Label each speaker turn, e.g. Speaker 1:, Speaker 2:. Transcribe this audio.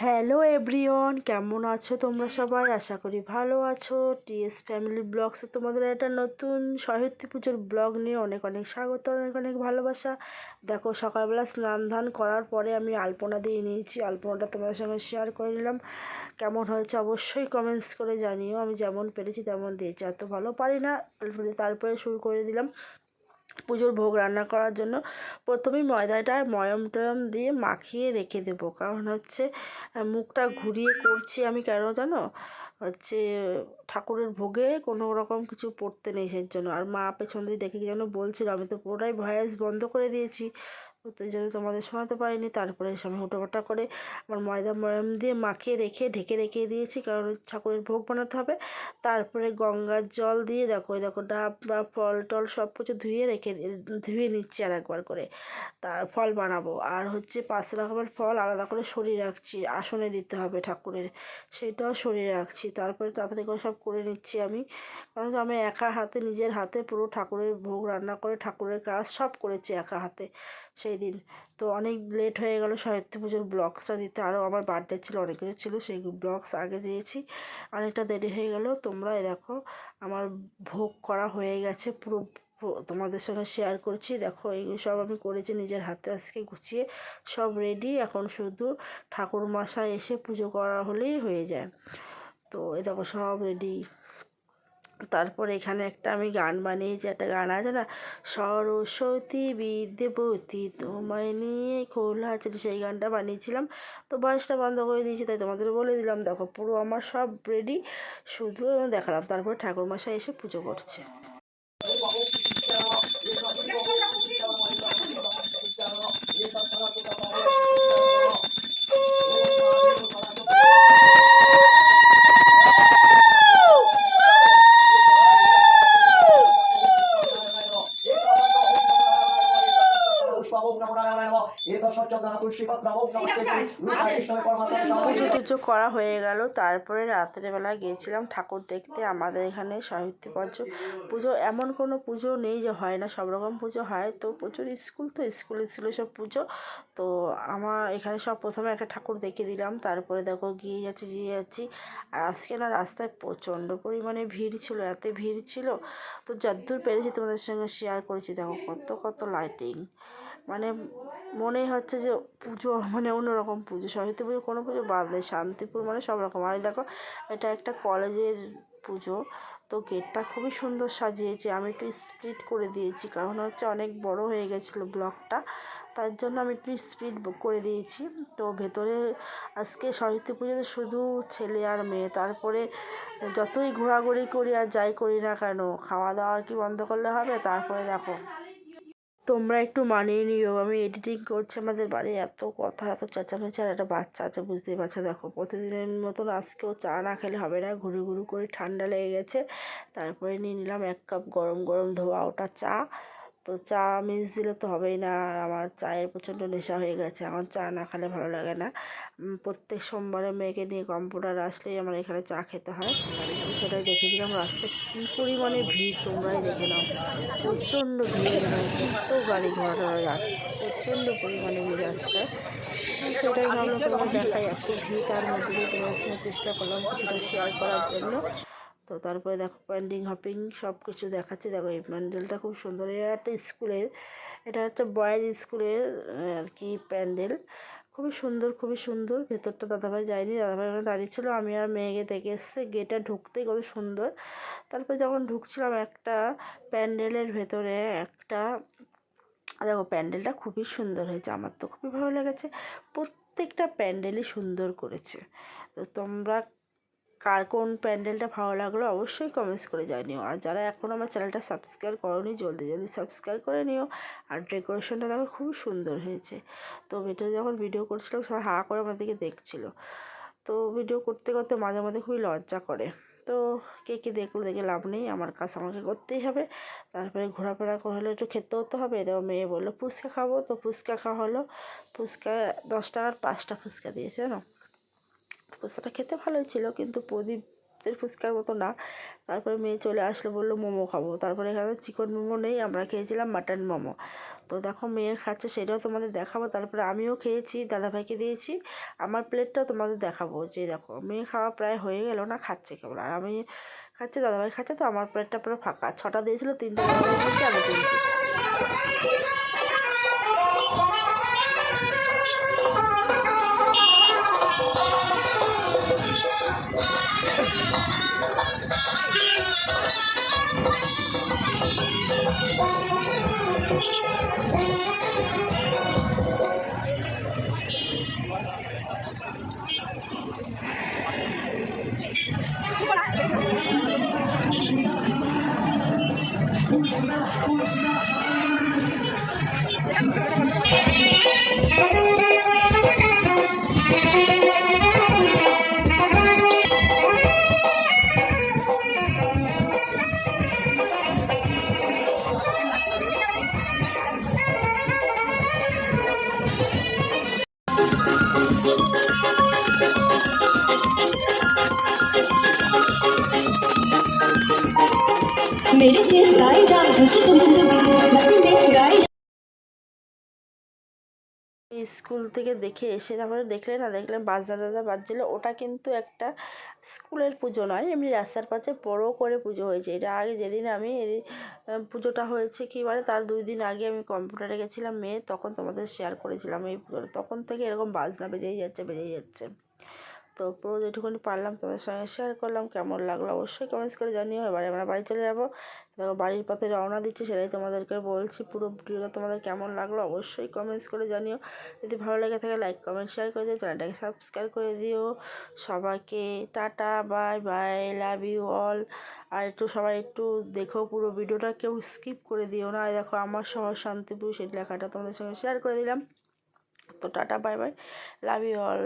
Speaker 1: Hello everyone, কেমন আছো তোমরা সবাই? আশা করি ভালো আছো। টিএস ফ্যামিলি ব্লগসে তোমাদের একটা নতুন সরস্বতী পুজোর ব্লগ নিয়ে অনেক অনেক স্বাগত, অনেক অনেক ভালোবাসা। দেখো, সকালবেলা স্নান ধান করার পরে আমি আলপনা দিয়ে নিয়েছি। আলপনাটা তোমাদের সঙ্গে শেয়ার করে নিলাম। কেমন হয়েছে অবশ্যই কমেন্টস করে জানিও। আমি যেমন পেরেছি তেমন দিয়েছি। এত ভালো, পারি না। তারপরে শুরু করে দিলাম। পুজোর ভোগ রান্না করার জন্য প্রথমেই ময়দাটা ময়ম টয়ম দিয়ে মাখিয়ে রেখে দেবো। কারণ হচ্ছে মুখটা ঘুরিয়ে করছি আমি কেন জানো? হচ্ছে ঠাকুরের ভোগে কোনো রকম কিছু পড়তে নেই সেই জন্য আর মা পেছন দিয়ে ডেকে যেন বলছিল, আমি তো পুরোটাই ভয়েস বন্ধ করে দিয়েছি। তো এই তোমাদের শোনাতে পারিনি, তারপরে আমি হুটোপাটা করে আমার ময়দা ময়ম দিয়ে মাখিয়ে রেখে, ঢেকে রেখে দিয়েছি, কারণ ঠাকুরের ভোগ বানাতে হবে। তারপরে গঙ্গার জল দিয়ে দেখো দেখো ডাব বা ফল টল সব কিছু ধুয়ে রেখে ধুয়ে নিচ্ছি আর একবার করে। তার ফল বানাবো। আর হচ্ছে পাঁচ রকমের ফল আলাদা করে সরিয়ে রাখছি, আসনে দিতে হবে ঠাকুরের, সেটাও সরিয়ে রাখছি। তারপরে তাড়াতাড়ি করে সব করে নিচ্ছি আমি, কারণ আমি একা হাতে, নিজের হাতে পুরো ঠাকুরের ভোগ রান্না করে ঠাকুরের কাজ সব করেছি একা হাতে। সেই দিন তো অনেক লেট হয়ে গেলো সরস্বতী পুজোর ব্লগসটা দিতে। আরও আমার বার্থডে ছিল, অনেক কিছু ছিল, সেই ব্লগস আগে দিয়েছি। অনেকটা দেরি হয়ে গেল। তোমরা দেখো, আমার ভোগ করা হয়ে গেছে পুরো তোমাদের সঙ্গে শেয়ার করছি। দেখো এইগুলো সব আমি করেছি নিজের হাতে আজকে গুছিয়ে। সব রেডি এখন শুধু ঠাকুর মশাই এসে পুজো করা হলেই হয়ে যায়। তো এই দেখো, সব রেডি তারপর এখানে একটা আমি গান বানিয়েছি, একটা গান আছে না? সরস্বতী বিদ্যাপতি, তোমায় নিয়ে খোলা আছে সেই গানটা বানিয়েছিলাম। তো বয়সটা বন্ধ করে দিয়েছি, তাই তোমাদের বলে দিলাম, দেখো পুরো আমার সব রেডি শুধু দেখালাম। তারপরে ঠাকুরমশাই এসে পুজো করছে। পুজো করা হয়ে গেল। তারপরে রাত্রেবেলা গিয়েছিলাম ঠাকুর দেখতে। আমাদের এখানে সাহিত্য পঞ্চ পুজো এমন কোনো পুজো নেই যে হয় না সব রকম পুজো হয়। তো প্রচুর স্কুল তো স্কুলে ছিল সব পুজো। তো আমার এখানে সব প্রথমে একটা ঠাকুর দেখে দিলাম। তারপরে দেখো গিয়ে যাচ্ছি গিয়ে যাচ্ছি। আর আজকে না রাস্তায় প্রচণ্ড পরিমাণে ভিড় ছিল এত ভিড় ছিল। তো যদ্দূর পেরেছি তোমাদের সঙ্গে শেয়ার করেছি। দেখো কত কত লাইটিং মানে মনেই হচ্ছে যে পুজো মানে অন্যরকম পুজো। সরস্বতী পুজো কোনো পুজো বাদ নেই, শান্তিপুর মানে সব রকম। আর দেখো, এটা একটা কলেজের পুজো, তো গেটটা খুবই সুন্দর সাজিয়েছে। আমি একটু স্প্রিড করে দিয়েছি, কারণ হচ্ছে অনেক বড় হয়ে গেছিল ব্লকটা, তার জন্য আমি একটু স্পিড করে দিয়েছি। তো ভেতরে আজকে সরস্বতী পুজোতে শুধু ছেলে আর মেয়ে, তারপরে যতই ঘোরাঘুরি করি আর যাই করি না কেন খাওয়া দাওয়া কি বন্ধ করলে হবে? তারপরে দেখো। তোমরা একটু মানিয়ে নিও। আমি এডিটিং করছি, আমাদের বাড়ির এত কথা, এত চেঁচামেচি, আর একটা বাচ্চা আছে, বুঝতেই পারছ। দেখো, প্রতিদিনের মতন আজকেও চা না খেলে হবে না। ঘুরু ঘুরু করে ঠান্ডা লেগে গেছে। তারপরে নিয়ে নিলাম এক কাপ গরম গরম ধোয়া ওটা চা। তো চা মিস দিলে তো হবেই না। আর আমার চায়ের প্রচণ্ড নেশা হয়ে গেছে। আমার চা না খেলে ভালো লাগে না। প্রত্যেক সোমবারে মেয়েকে নিয়ে কম্পিউটার আসলেই আমার এখানে চা খেতে হয়। সেটাই দেখে দিলাম, রাস্তায় কী পরিমাণে ভিড় তোমরাই দেখে নাও। প্রচণ্ড ভিড় কত গাড়ি ঘোড়া যাচ্ছে, প্রচণ্ড পরিমাণে ভিড় রাস্তায়। সেটাই ভাবলাম তোমার দেখাই, এত ভিড় তার মধ্যে দিয়ে তোমার চেষ্টা করলাম কিছুটা শেয়ার করার জন্য। তো তারপরে দেখো প্যান্ডিং হপিং সব কিছু দেখাচ্ছে। দেখো এই প্যান্ডেলটা খুব সুন্দর। এটা একটা স্কুলের, এটা একটা বয়েজ স্কুলের আর কি প্যান্ডেল। খুবই সুন্দর খুবই সুন্দর। ভেতরটা দাদাভাই যায়নি। দাদাভাই ওখানে দাঁড়িয়ে ছিল। আমি আর মেয়েকে দেখে এসছে। গেটে ঢুকতেই কত সুন্দর। তারপরে যখন ঢুকছিলাম একটা প্যান্ডেলের ভেতরে, একটা, দেখো প্যান্ডেলটা খুবই সুন্দর হয়েছে। আমার তো খুবই ভালো লেগেছে। প্রত্যেকটা প্যান্ডেলই সুন্দর করেছে। তো তোমরা কার কোন প্যান্ডেলটা ভালো লাগল অবশ্যই কমেন্টস করে জানিও। আর যারা এখনও আমার চ্যানেলটা সাবস্ক্রাইব করনি, জলদি জলদি সাবস্ক্রাইব করে নিও। আর ডেকোরেশনটা দেখো খুবই সুন্দর হয়েছে। তো এটা যখন ভিডিও করছিলাম সবাই হা করে আমার দিকে দেখছিলো। তো ভিডিও করতে করতে মাঝে মাঝে খুবই লজ্জা করে। তো কে কে দেখল দেখে লাভ নেই, আমার কাজ আমাকে করতেই হবে। তারপরে ঘোরাফেরা হলে একটু খেতে হতে হবে। দেখো মেয়ে বলল, ফুচকা খাব। তো ফুচকা খাওয়া হলো। ফুচকা দশ টাকার পাঁচটা ফুচকা দিয়েছে, জানো? ফুচকাটা খেতে ভালোই ছিল, কিন্তু প্রদীপের ফুচকার মতো না। তারপরে মেয়ে চলে আসলো, বলল, মোমো খাব। তারপরে এখানে চিকেন মোমো নেই, আমরা খেয়েছিলাম মাটন মোমো। তো দেখো, মেয়ে খাচ্ছে, সেটাও তোমাদের দেখাবো। তারপরে আমিও খেয়েছি, দাদাভাইকে দিয়েছি। আমার প্লেটটাও তোমাদের দেখাবো। যে দেখো, মেয়ে খাওয়া প্রায় হয়ে গেল না, খাচ্ছে কেবল আর আমি খাচ্ছে, দাদাভাই খাচ্ছে, তো আমার প্লেটটা পুরো ফাঁকা। ছটা দিয়েছিল, তিনটে আমি তিনটে স্কুল থেকে দেখে এসে তারপরে দেখলে না, দেখলে বাজনা টাজনা বাজছিল। ওটা কিন্তু একটা স্কুলের পুজো নয়, এমনি রাস্তার পাশে বড়ো করে পুজো হয়েছে। এটা আগে যেদিন আমি পুজোটা হয়েছে কি মানে তার দুই দিন আগে আমি কম্পিউটারে গেছিলাম মেয়ে, তখন তোমাদের শেয়ার করেছিলাম এই পুজোটা। তখন থেকে এরকম বাজনা বেজেই যাচ্ছে বেজেই যাচ্ছে। তো পুরো যেটুকুনি পারলাম তোমাদের সঙ্গে শেয়ার করলাম, কেমন লাগল অবশ্যই কমেন্টস করে জানিও। এবারে আমরা বাড়ি চলে যাব। দেখো, বাড়ির পথে রওনা দিচ্ছি, সেটাই তোমাদেরকে বলছি। পুরো ভিডিওটা তোমাদের কেমন লাগল অবশ্যই কমেন্টস করে জানিও। যদি ভালো লেগে থাকে লাইক কমেন্ট শেয়ার করে দিও। চ্যানেলটাকে সাবস্ক্রাইব করে দিও। সবাইকে tata bye bye love you all আর একটু সবাই একটু দেখো, পুরো ভিডিওটা কেউ স্কিপ করে দিও না। আর দেখো, আমার শহর শান্তিপুর, সেই লেখাটা তোমাদের সঙ্গে শেয়ার করে দিলাম। তো tata bye bye love you all